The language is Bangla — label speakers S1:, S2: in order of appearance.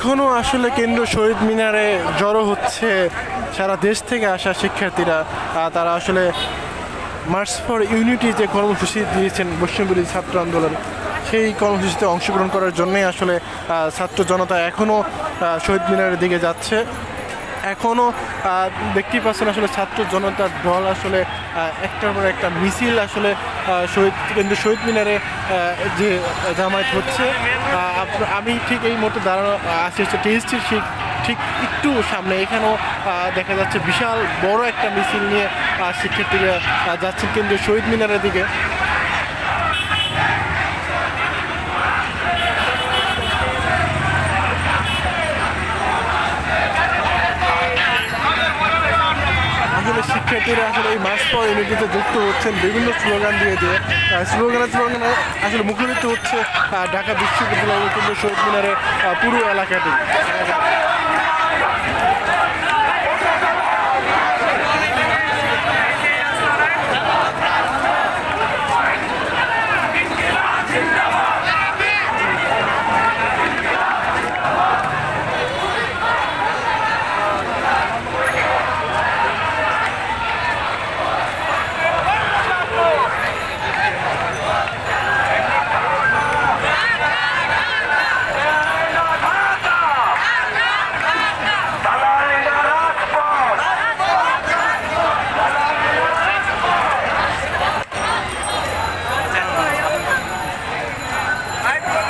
S1: এখনও আসলে কেন্দ্র শহীদ মিনারে জড়ো হচ্ছে সারা দেশ থেকে আসা শিক্ষার্থীরা। তারা আসলে মার্চ ফর ইউনিটি যে কর্মসূচি দিয়েছেন বৈষ্ণবী ছাত্র আন্দোলন, সেই কর্মসূচিতে অংশগ্রহণ করার জন্যই আসলে ছাত্র জনতা এখনও শহীদ মিনারের দিকে যাচ্ছে। এখনও দেখতেই পাচ্ছেন আসলে ছাত্র জনতার দল আসলে একটার পর একটা মিছিল আসলে শহীদ, কেন্দ্র শহীদ মিনারে যে জামায়াত হচ্ছে আমি ঠিক এই মুহূর্তে দাঁড়ানো আসি হচ্ছে টিএসটির ঠিক ঠিক একটু সামনে। এখানেও দেখা যাচ্ছে বিশাল বড় একটা মিছিল নিয়ে শিক্ষার্থীরা যাচ্ছেন কেন্দ্রীয় শহীদ মিনারের দিকে। ক্ষেত্রে আসলে এই মাস পর এমনিতে যুক্ত হচ্ছেন বিভিন্ন স্লোগান দিয়ে দিয়ে। স্লোগান স্লোগান আসলে মুখরিত হচ্ছে ঢাকা বিশ্ববিদ্যালয় শহীদ মিনারে পুরো এলাকাটি।